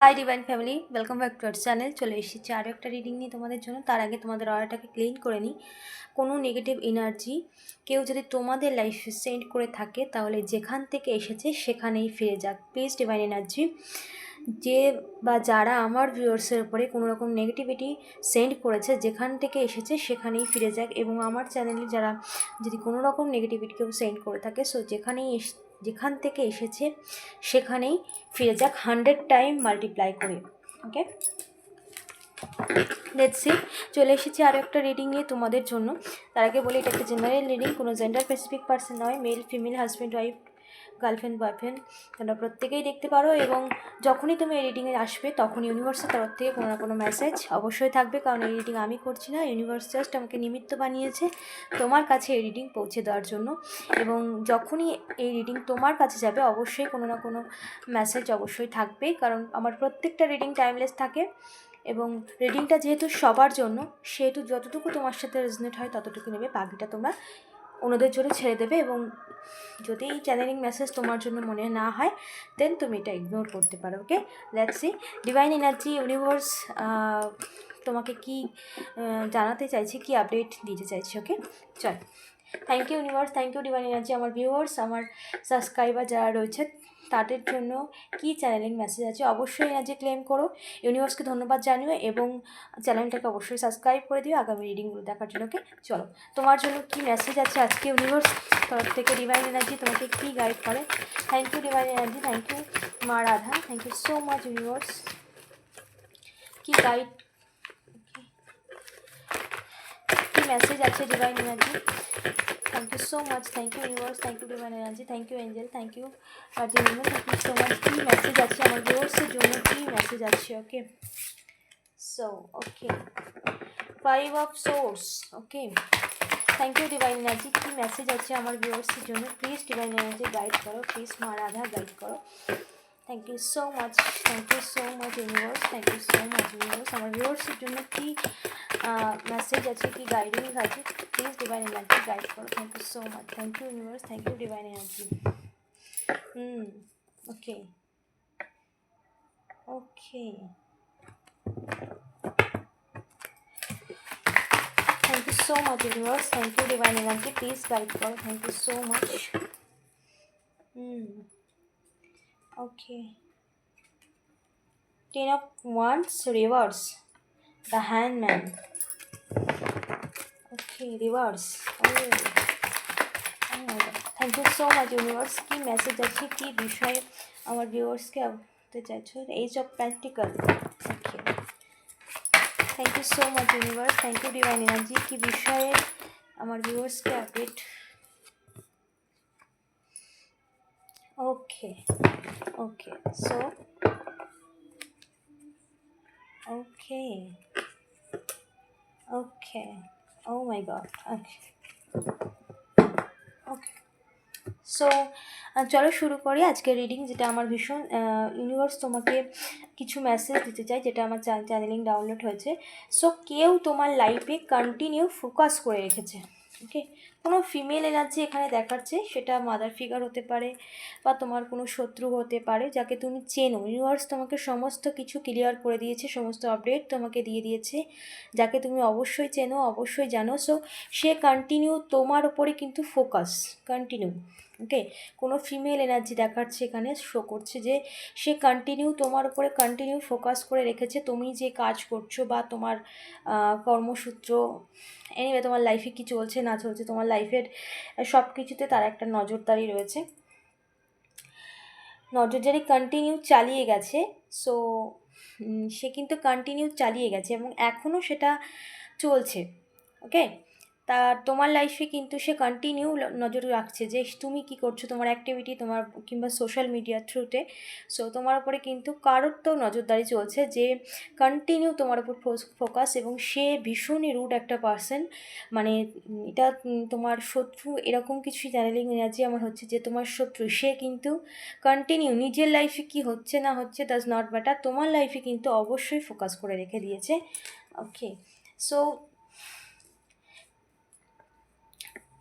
Hi divine family welcome back to our channel চলে এসেছি আরও একটা রিডিং নিয়ে তোমাদের জন্য। তার আগে তোমাদের অর্ডারটাকে ক্লিন করে নিই। কোনো নেগেটিভ এনার্জি কেউ যদি তোমাদের লাইফে সেন্ড করে থাকে, তাহলে যেখান থেকে এসেছে সেখানেই ফিরে যাক। প্লিজ ডিভাইন এনার্জি যে বা যারা আমার ভিউয়ার্সের উপরে কোনো রকম নেগেটিভিটি সেন্ড করেছে, যেখান থেকে এসেছে সেখানেই ফিরে যাক। এবং আমার চ্যানেলে যারা যদি কোনো রকম নেগেটিভিটি কেউ সেন্ড করে থাকে সো যেখানেই যেখান থেকে এসেছে, সেখানেই ফিরে যাক হান্ড্রেড টাইম মাল্টিপ্লাই করে ওকে লেটসি চলে এসেছি আরও একটা রিডিং নিয়ে তোমাদের জন্য। তার আগে বলি, এটা একটা জেনারেল রিডিং কোনো জেন্ডার স্পেসিফিক পার্সন নয় male female husband wife girlfriend boyfriend তোমরা প্রত্যেকেই দেখতে পারো এবং যখনই তুমি রিডিংয়ে আসবে তখন ইউনিভার্সের তরফ থেকে কোনো না কোনো মেসেজ অবশ্যই থাকবে। কারণ রিডিং আমি করছি না ইউনিভার্স জাস্ট আমাকে নিমিত্ত বানিয়েছে তোমার কাছে রিডিং পৌঁছে দেওয়ার জন্য। এবং যখনই এই রিডিং তোমার কাছে যাবে, অবশ্যই কোনো না কোনো মেসেজ অবশ্যই থাকবে। কারণ আমার প্রত্যেকটা রিডিং টাইমলেস থাকে এবং রিডিংটা যেহেতু সবার জন্য, সেহেতু যতটুকু তোমার সাথে রেজনেট হয় ততটুকু নেবে। বাকিটা তোমরা অন্যদের জন্য ছেড়ে দেবে এবং যদি এই চ্যানেলিং মেসেজ তোমার জন্য মনে না হয় দেন তুমি এটা ইগনোর করতে পারো okay let's see divine energy universe তোমাকে কি জানাতে চাইছে, কি আপডেট দিতে চাইছে ওকে চল। Thank you universe thank you divine energy আমার ভিউয়ার্স আমার সাবস্ক্রাইবার যারা রয়েছে, তাদের জন্য কি চ্যানেলিং মেসেজ আছে অবশ্যই এনার্জি ক্লেম করো। ইউনিভার্সকে ধন্যবাদ জানিও এবং চ্যানেলটাকে অবশ্যই সাবস্ক্রাইব করে দিও। আগামী রিডিংগুলো দেখার জন্য ওকে চলো, তোমার জন্য কি মেসেজ আছে আজকে ইউনিভার্স তরফ থেকে ডিভাইন এনার্জি তোমাকে কী গাইড করে? Thank you divine energy thank you মা Radha. Thank you so much universe কি গাইড কি মেসেজ আছে divine energy thank you so much thank you universe thank you divine energy thank you angel thank you guardian thank you so much key message আছে আমার ভিউয়ার্সের জন্য কী message আছে okay so okay five of source okay thank you divine energy key message আছে আমার ভিউয়ার্সের জন্য প্লিজ ডিভাইন এনার্জি গাইড করো প্লিজ মা রাধা গাইড করো thank you so much thank you so much universe thank you so much universe আমার ভিউয়ার্সের জন্য কী মেসেজ আছে কি গাইডেন্স আছে প্লিজ ডিভাইন এনার্জি গাইড করো thank you so much thank you universe thank you divine energy hmm okay okay Thank you so much, universe. Thank you, divine energy. Please guide God. Thank you so much. Hmm. Okay. Ten of Wands reverse. The Handman. Okay, reverse. Oh. Thank you so much universe key message আছে কী বিষয়ে আমার ভিউয়ার্সকে বলতে চাইছো age of practical okay thank you so much universe thank you divine energy কী বিষয়ে আমার ভিউয়ার্সকে update okay okay so okay okay oh my god okay okay so চলো শুরু করি আজকের রিডিং যেটা আমার ভীষণ ইউনিভার্স তোমাকে কিছু মেসেজ দিতে চাই যেটা আমার চ্যানেলিং ডাউনলোড হয়েছে। সো কেউ তোমার লাইফে কন্টিনিউ ফোকাস করে রেখেছে। ওকে? কোনো ফিমেল এনার্জি এখানে দেখাচ্ছে, সেটা মাদার ফিগার হতে পারে বা তোমার কোনো শত্রু হতে পারে, যাকে তুমি চেনো। ইউনিভার্স তোমাকে সমস্ত কিছু ক্লিয়ার করে দিয়েছে, সমস্ত আপডেট তোমাকে দিয়ে দিয়েছে, যাকে তুমি অবশ্যই চেনো, অবশ্যই জানো। সো সে কন্টিনিউ তোমার ওপরে কিন্তু ফোকাস কন্টিনিউ ওকে? কোনো ফিমেল এনার্জি দেখাচ্ছে এখানে শো করছে যে সে কন্টিনিউ তোমার উপরে কন্টিনিউ ফোকাস করে রেখেছে, তুমি যে কাজ করছ বা তোমার কর্মসূত্র এনিওয়ে তোমার লাইফে কী চলছে না চলছে, তোমার লাইফের সব কিছুতে তার একটা নজরদারি রয়েছে। নজরদারি কন্টিনিউ চালিয়ে গেছে সো সে কিন্তু কন্টিনিউ চালিয়ে গেছে এবং এখনও সেটা চলছে ওকে তা তোমার লাইফে কিন্তু সে কন্টিনিউ নজর রাখছে যে তুমি কি করছ, তোমার অ্যাক্টিভিটি তোমার কিংবা সোশ্যাল মিডিয়ার থ্রুতে সো তোমার উপরে কিন্তু কারোর তো নজরদারি চলছে যে কন্টিনিউ তোমার উপর ফোকাস এবং সে ভীষণই রুড একটা পার্সন মানে এটা তোমার শত্রু এরকম কিছু চ্যানেলিং এনার্জি আমার হচ্ছে যে তোমার শত্রু, সে কিন্তু কন্টিনিউ নিজের লাইফে কি হচ্ছে না হচ্ছে ডাজ নট ম্যাটার তোমার লাইফে কিন্তু অবশ্যই ফোকাস করে রেখে দিয়েছে। ওকে সো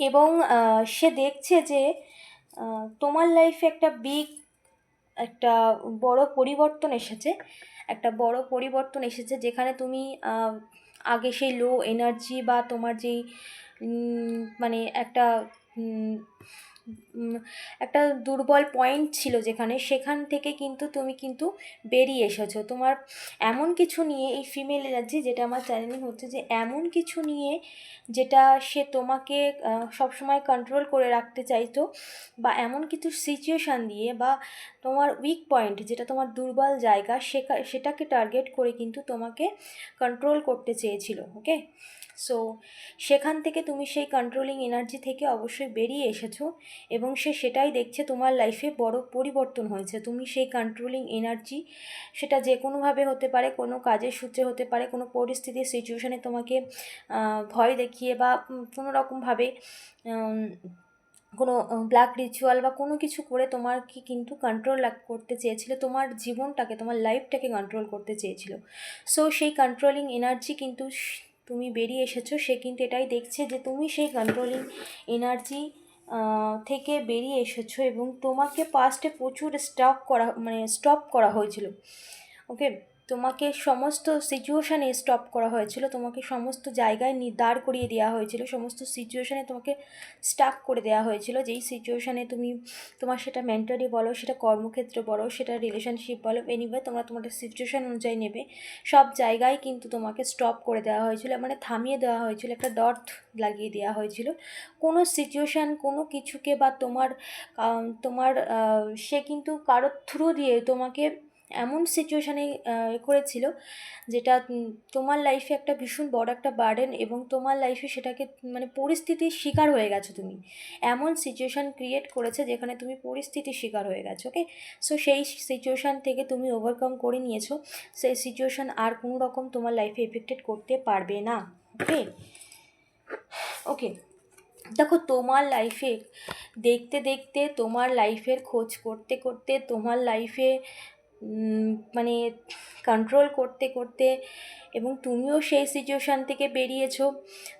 এবং সে দেখছে যে তোমার লাইফে একটা বিগ একটা বড় পরিবর্তন এসেছে। একটা বড় পরিবর্তন এসেছে যেখানে তুমি আগে সেই লো এনার্জি বা তোমার যেই মানে একটা একটা দুর্বল পয়েন্ট ছিল যেখানে, সেখান থেকে কিন্তু তুমি কিন্তু বেরিয়ে এসেছ। তোমার এমন কিছু নিয়ে এই ফিমেল এনার্জি যেটা আমার চ্যানেলিং হচ্ছে যে, এমন কিছু নিয়ে যেটা সে তোমাকে সবসময় কন্ট্রোল করে রাখতে চাইতো বা এমন কিছু সিচুয়েশান দিয়ে বা তোমার উইক পয়েন্ট যেটা তোমার দুর্বল জায়গা সেটাকে টার্গেট করে কিন্তু তোমাকে কন্ট্রোল করতে চেয়েছিল ওকে সো সেখান থেকে তুমি সেই কন্ট্রোলিং এনার্জি থেকে অবশ্যই বেরিয়ে এসেছ এবং সে সেটাই দেখছে তোমার লাইফে বড় পরিবর্তন হয়েছে। তুমি সেই কন্ট্রোলিং এনার্জি সেটা যে কোনোভাবে হতে পারে, কোনো কাজের সূত্রে হতে পারে, কোনো পরিস্থিতির সিচুয়েশানে তোমাকে ভয় দেখিয়ে বা কোনো রকমভাবে কোনো ব্ল্যাক রিচুয়াল বা কোনো কিছু করে তোমার কি কিন্তু কন্ট্রোল করতে চেয়েছিল, তোমার জীবনটাকে, তোমার লাইফটাকে কন্ট্রোল করতে চেয়েছিল। সো সেই কন্ট্রোলিং এনার্জি কিন্তু তুমি বেরিয়ে এসেছ, সে কিন্তু এটাই দেখছে যে তুমি সেই কন্ট্রোলিং এনার্জি থেকে বেরিয়ে এসেছ এবং তোমাকে পাস্টে প্রচুর স্টপ করা মানে স্টপ করা হয়েছিল। ওকে তোমাকে সমস্ত সিচুয়েশানে স্টপ করা হয়েছিল। তোমাকে সমস্ত জায়গায় দাঁড় করিয়ে দেওয়া হয়েছিল। সমস্ত সিচুয়েশানে তোমাকে স্টাক করে দেওয়া হয়েছিল। যেই সিচুয়েশানে তুমি তোমার সেটা মেন্টালি বলো, সেটা কর্মক্ষেত্রে বলো, সেটা রিলেশনশিপ বলো এনিওয়ে তোমরা তোমাদের সিচুয়েশান অনুযায়ী নেবে। সব জায়গায় কিন্তু তোমাকে স্টপ করে দেওয়া হয়েছিল। মানে থামিয়ে দেওয়া হয়েছিল, একটা ডট লাগিয়ে দেওয়া হয়েছিল। কোনো সিচুয়েশান কোনো কিছুকে বা তোমার তোমার সে কিন্তু কারোর থ্রু দিয়ে তোমাকে এমন সিচুয়েশানে করেছিল যেটা তোমার লাইফে একটা ভীষণ বড় একটা বার্ডেন এবং তোমার লাইফে সেটাকে মানে পরিস্থিতির শিকার হয়ে গেছো তুমি। এমন সিচুয়েশান ক্রিয়েট করেছে যেখানে তুমি পরিস্থিতির শিকার হয়ে গেছো ওকে সো সেই সিচুয়েশান থেকে তুমি ওভারকাম করে নিয়েছো। সেই সিচুয়েশান আর কোনো রকম তোমার লাইফে এফেক্টেড করতে পারবে না ওকে ওকে দেখো, তোমার লাইফে দেখতে দেখতে, তোমার লাইফের খোঁজ করতে করতে, তোমার লাইফে মানে কন্ট্রোল করতে করতে এবং তুমিও সেই সিচুয়েশান থেকে বেরিয়েছো।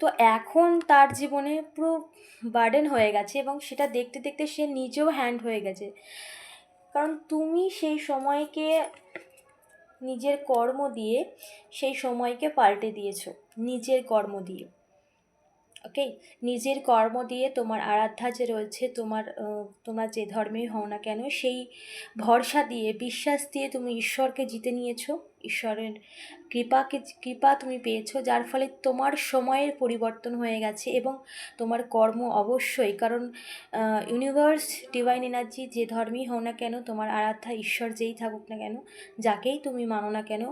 তো এখন তার জীবনে পুরো বার্ডেন হয়ে গেছে এবং সেটা দেখতে দেখতে সে নিজেও হ্যান্ড হয়ে গেছে। কারণ তুমি সেই সময়কে নিজের কর্ম দিয়ে সেই সময়কে পাল্টে দিয়েছ, নিজের কর্ম দিয়ে। ওকে নিজের কর্ম দিয়ে তোমার আরাধ্যা যে রয়েছে, তোমার তোমার যে ধর্মেই হও না কেন, সেই ভরসা দিয়ে, বিশ্বাস দিয়ে তুমি ঈশ্বরকে জিতে নিয়েছো, ঈশ্বরের কৃপাকে, কৃপা তুমি পেয়েছ, যার ফলে তোমার সময়ের পরিবর্তন হয়ে গেছে এবং তোমার কর্ম অবশ্যই, কারণ ইউনিভার্স ডিভাইন এনার্জি যে ধর্মেই হও না কেন, তোমার আরাধ্যা ঈশ্বর যেই থাকুক না কেন, যাকেই তুমি মানো না কেন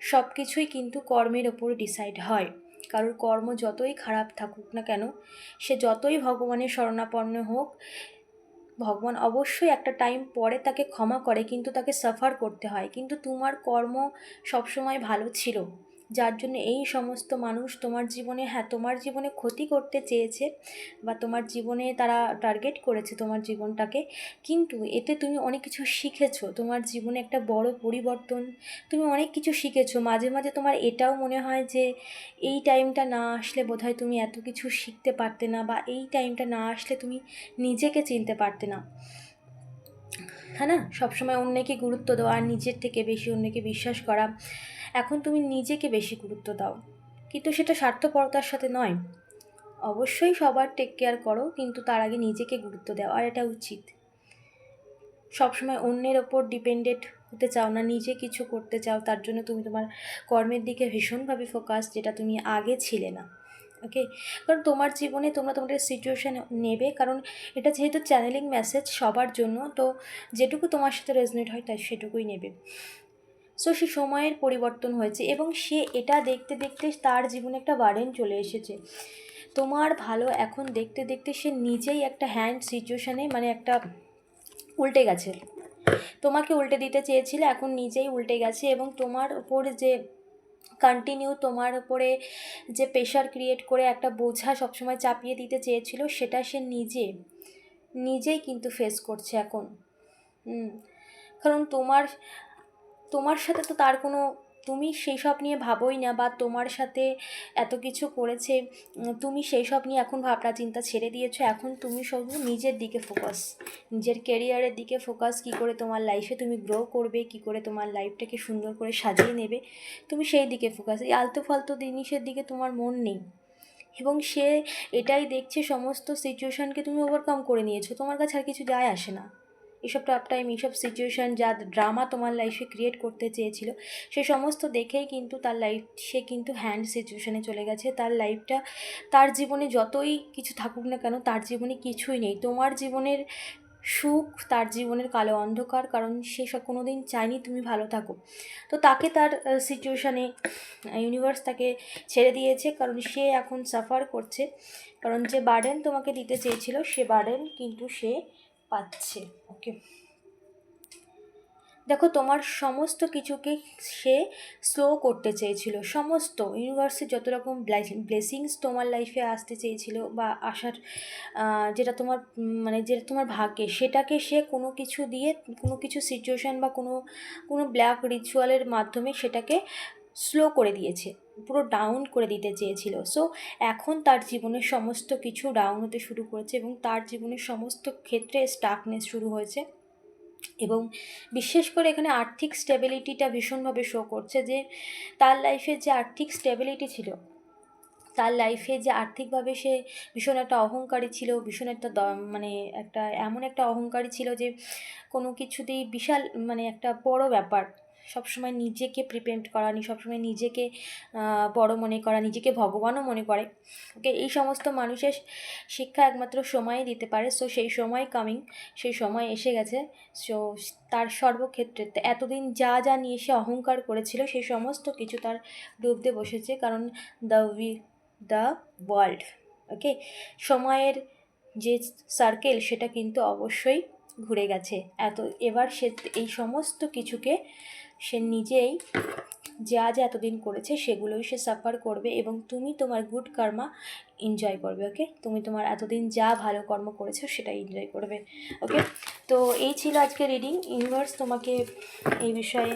সব কিছুই কিন্তু কর্মের ওপর ডিসাইড হয়। কারোর কর্ম যতই খারাপ থাকুক না কেন, সে যতই ভগবানের শরণাপন্ন হোক, ভগবান অবশ্যই একটা টাইম পরে তাকে ক্ষমা করে, কিন্তু তাকে সাফার করতে হয়। কিন্তু তোমার কর্ম সবসময় ভালো ছিল। যার জন্য এই সমস্ত মানুষ তোমার জীবনে হ্যাঁ তোমার জীবনে ক্ষতি করতে চেয়েছে বা তোমার জীবনে তারা টার্গেট করেছে তোমার জীবনটাকে। কিন্তু এতে তুমি অনেক কিছু শিখেছো। তোমার জীবনে একটা বড় পরিবর্তন তুমি অনেক কিছু শিখেছো। মাঝে মাঝে তোমার এটাও মনে হয় যে, এই টাইমটা না আসলে বোধহয় তুমি এত কিছু শিখতে পারতে না বা এই টাইমটা না আসলে তুমি নিজেকে চিনতে পারতে না। হ্যাঁ না? সবসময় অন্যকে গুরুত্ব দেওয়া আর নিজের থেকে বেশি অন্যকে বিশ্বাস করা এখন তুমি নিজেকে বেশি গুরুত্ব দাও। কিন্তু সেটা স্বার্থপরতার সাথে নয়। অবশ্যই সবার টেক কেয়ার করো, কিন্তু তার আগে নিজেকে গুরুত্ব দেওয়া আর এটা উচিত। সবসময় অন্যের ওপর ডিপেন্ডেন্ট হতে চাও না, নিজে কিছু করতে চাও, তার জন্য তুমি তোমার কর্মের দিকে ভীষণভাবে ফোকাস যেটা তুমি আগে ছিলে না। ওকে কারণ তোমার জীবনে তোমরা তোমাদের সিচুয়েশান নেবে, কারণ এটা যেহেতু চ্যানেলিং মেসেজ সবার জন্য, তো যেটুকু তোমার সাথে রেজনেট হয়, তাই সেটুকুই নেবে। সো সে সময়ের পরিবর্তন হয়েছে এবং সে এটা দেখতে দেখতে তার জীবনে একটা বার্ডেন চলে এসেছে। তোমার ভালো এখন দেখতে দেখতে সে নিজেই একটা হ্যান্ড সিচুয়েশানে মানে একটা উল্টে গেছে। তোমাকে উল্টে দিতে চেয়েছিল, এখন নিজেই উল্টে গেছে এবং তোমার ওপর যে কন্টিনিউ তোমার উপরে যে প্রেশার ক্রিয়েট করে একটা বোঝা সবসময় চাপিয়ে দিতে চেয়েছিল, সেটা সে নিজে, নিজেই কিন্তু ফেস করছে এখন। কারণ তোমার তোমার সাথে তো তার কোনো, তুমি সেই সব নিয়ে ভাবোই না বা তোমার সাথে এত কিছু করেছে তুমি সেই সব নিয়ে এখন ভাবনা চিন্তা ছেড়ে দিয়েছ, এখন তুমি শুধু নিজের দিকে ফোকাস নিজের কেরিয়ারের দিকে ফোকাস কী করে তোমার লাইফে তুমি গ্রো করবে, কী করে তোমার লাইফটাকে সুন্দর করে সাজিয়ে নেবে, তুমি সেই দিকে ফোকাস এই আলতু ফালতু জিনিসের দিকে তোমার মন নেই। এবং সে এটাই দেখছে সমস্ত সিচুয়েশানকে তুমি ওভারকাম করে নিয়েছো, তোমার কাছে আর কিছু যায় আসে না। এসব টাপ টাইম এইসব সিচুয়েশান যা ড্রামা তোমার লাইফে ক্রিয়েট করতে চেয়েছিল, সে সমস্ত দেখেই কিন্তু তার লাইফ সে কিন্তু হ্যান্ড সিচুয়েশানে চলে গেছে। তার লাইফটা তার জীবনে যতই কিছু থাকুক না কেন, তার জীবনে কিছুই নেই। তোমার জীবনের সুখ, তার জীবনের কালো অন্ধকার, কারণ সে সব কোনো দিন চায়নি তুমি ভালো থাকো। তো তাকে তার সিচুয়েশানে ইউনিভার্স তাকে ছেড়ে দিয়েছে, কারণ সে এখন সাফার করছে। কারণ যে বার্ডেন তোমাকে দিতে চেয়েছিল, সে বার্ডেন কিন্তু সে পাচ্ছে ওকে দেখো, তোমার সমস্ত কিছুকে সে স্লো করতে চেয়েছিল। সমস্ত ইউনিভার্সের যত রকম ব্লেসিংস তোমার লাইফে আসতে চেয়েছিল বা আসার যেটা তোমার মানে যেটা তোমার ভাগ্যে, সেটাকে সে কোনো কিছু দিয়ে, কোনো কিছু সিচুয়েশান বা কোনো কোনো ব্ল্যাক রিচুয়ালের মাধ্যমে সেটাকে স্লো করে দিয়েছে, পুরো ডাউন করে দিতে চেয়েছিল। সো এখন তার জীবনের সমস্ত কিছু ডাউন হতে শুরু করেছে এবং তার জীবনের সমস্ত ক্ষেত্রে স্টাকনেস শুরু হয়েছে এবং বিশেষ করে এখানে আর্থিক স্টেবিলিটিটা ভীষণভাবে শো করছে যে তার লাইফে যে আর্থিক স্টেবিলিটি ছিল, তার লাইফে যে আর্থিকভাবে সে ভীষণ একটা অহংকারী ছিল, ভীষণ একটা মানে একটা, এমন একটা অহংকারী ছিল যে কোনো কিছুতেই বিশাল মানে একটা বড় ব্যাপার। সবসময় নিজেকে প্রিপেন্ট করা সবসময় নিজেকে বড় মনে করা, নিজেকে ভগবানও মনে করে। ওকে এই সমস্ত মানুষের শিক্ষা একমাত্র সময়ই দিতে পারে। সো সেই সময় কামিং সেই সময় এসে গেছে। সো তার সর্বক্ষেত্রে এতদিন যা যা নিয়ে সে অহংকার করেছিল, সেই সমস্ত কিছু তার ডুবতে বসেছে। কারণ the we the world okay সময়ের যে সার্কেল সেটা কিন্তু অবশ্যই ঘুরে গেছে। এত, এবার সে এই সমস্ত কিছুকে সে নিজেই যা যা এতদিন করেছে সেগুলোই সে সাফার করবে এবং তুমি তোমার গুড কর্মা এনজয় করবে ওকে তুমি তোমার এতদিন যা ভালো কর্ম করেছ সেটা এনজয় করবে ওকে তো এই ছিল আজকে রিডিং ইউনিভার্স তোমাকে এই বিষয়ে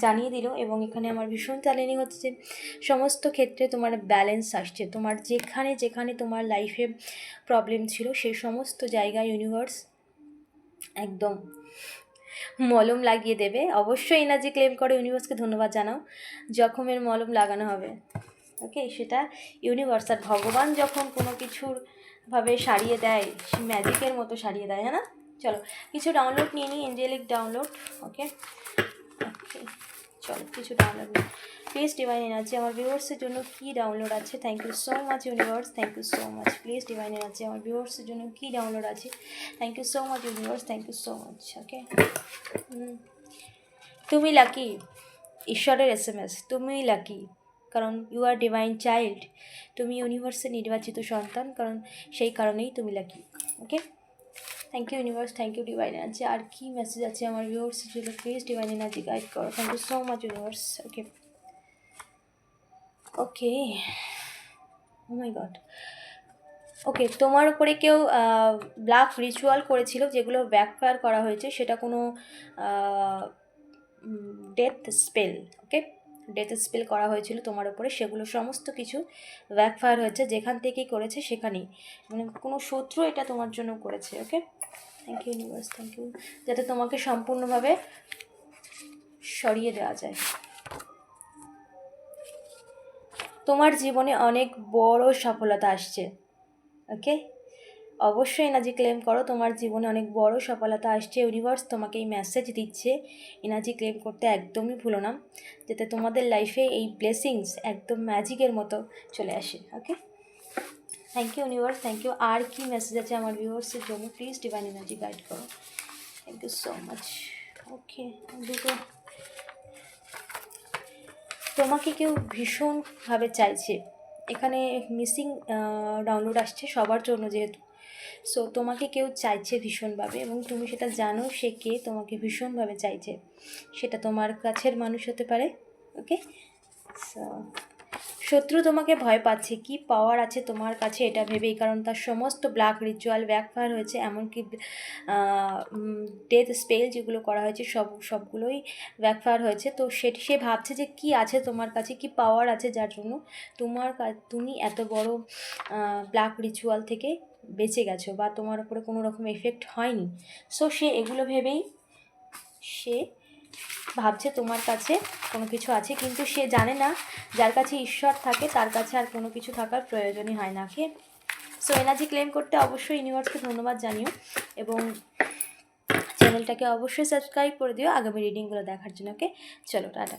জানিয়ে দিল এবং এখানে আমার ভীষণ চ্যালেঞ্জিং হচ্ছে। সমস্ত ক্ষেত্রে তোমার ব্যালেন্স আসছে। তোমার যেখানে যেখানে তোমার লাইফে প্রবলেম ছিল, সেই সমস্ত জায়গায় ইউনিভার্স একদম মলম লাগিয়ে দেবে। অবশ্যই এনার্জি ক্লেম করে ইউনিভার্সকে ধন্যবাদ জানাও। জখমের মলম লাগানো হবে। ওকে, সেটা ইউনিভার্স আর ভগবান যখন কোনো কিছুর ভাবে সারিয়ে দেয়, সে ম্যাজিকের মতো সারিয়ে দেয় হ্যাঁ না? চলো, কিছু ডাউনলোড নিয়ে নিই এঞ্জেলিক ডাউনলোড ওকে ওকে চলো, কিছু ডাউনলোড প্লিজ ডিভাইন এনার্জি আমার ভিউয়ার্সের জন্য কী ডাউনলোড আছে? Thank you so much universe thank you so much please divine energy আমার ভিউয়ার্সের জন্য কী ডাউনলোড আছে? Thank you so much universe thank you so much okay তুমি লাকি ঈশ্বরের এস এম এস তুমি লাকি কারণ ইউ আর ডিভাইন চাইল্ড তুমি ইউনিভার্সের নির্বাচিত সন্তান, কারণ সেই কারণেই তুমি lucky okay thank you universe thank you divine energy আর কি মেসেজ আছে আমার ভিউয়ার্সের জন্য প্লিজ ডিভাইন এনার্জি গাইড করো। Thank you so much universe okay okay oh my god okay তোমার উপরে কেউ ব্ল্যাক রিচুয়াল করেছিল যেগুলো ব্যাকফায়ার করা হয়েছে, সেটা কোনো death spell okay death spell করা হয়েছিল তোমার উপরে, সেগুলো সমস্ত কিছু ব্যাকফায়ার হয়েছে, যেখান থেকেই করেছে সেখানেই। মানে কোনো শত্রু এটা তোমার জন্য করেছে okay thank you universe thank you যাতে তোমাকে সম্পূর্ণভাবে সরিয়ে দেওয়া যায়। তোমার জীবনে অনেক বড় সফলতা আসছে ওকে অবশ্যই এনার্জি ক্লেম করো, তোমার জীবনে অনেক বড় সফলতা আসছে ইউনিভার্স তোমাকে এই মেসেজ দিচ্ছে। এনার্জি ক্লেম করতে একদমই ভুলো না, যাতে তোমাদের লাইফে এই ব্লেসিংস একদম ম্যাজিকের মতো চলে আসে okay thank you universe thank you আর কি মেসেজ আছে আমার ভিউয়ার্সের জন্য? প্লিজ ডিভাইন এনার্জি গাইড করো। Thank you so much okay দুটো। তোমাকে কেউ ভীষণভাবে চাইছে। এখানে মিসিং ডাউনলোড আসছে সবার জন্য যেহেতু। সো তোমাকে কেউ চাইছে ভীষণভাবে এবং তুমি সেটা জানো সে কে তোমাকে ভীষণভাবে চাইছে। সেটা তোমার কাছের মানুষ হতে পারে ওকে সো শত্রু তোমাকে ভয় পাচ্ছে, কি পাওয়ার আছে তোমার কাছে এটা ভেবেই, কারণ তার সমস্ত ব্ল্যাক রিচুয়াল ব্যাকফায়ার হয়েছে, এমনকি ডেথ স্পেল যেগুলো করা হয়েছে, সব, সবগুলোই ব্যাকফায়ার হয়েছে। তো সেটি সে ভাবছে যে কি আছে তোমার কাছে, কি পাওয়ার আছে যার জন্য তোমার তুমি এত বড় ব্ল্যাক রিচুয়াল থেকে বেঁচে গেছো বা তোমার উপরে কোনো রকম এফেক্ট হয়নি। সো সে এগুলো ভেবেই সে ভাবছে তোমার কাছে কোনো কিছু আছে, কিন্তু সে জানে না যার কাছে ঈশ্বর থাকে, তার কাছে আর কোনো কিছু থাকার প্রয়োজনই হয় না ওকে সো এনার্জি ক্লেম করতে অবশ্যই ইউনিভার্সকে ধন্যবাদ জানিও এবং চ্যানেলটাকে অবশ্যই সাবস্ক্রাইব করে দিও আগামী রিডিংগুলো দেখার জন্য ওকে চলো, টাটা।